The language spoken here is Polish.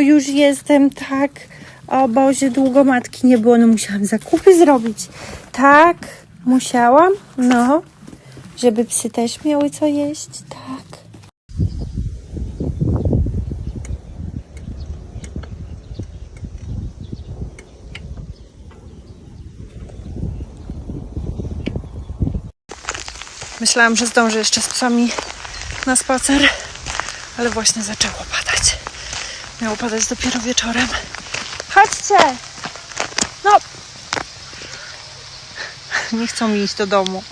Już jestem tak, o Boże, długo matki nie było, no musiałam zakupy zrobić. Tak, musiałam, no, żeby psy też miały co jeść, tak. Myślałam, że zdążę jeszcze z psami na spacer, ale właśnie zaczęło padać. Miało padać dopiero wieczorem. Chodźcie! No! Nie chcą mi iść do domu.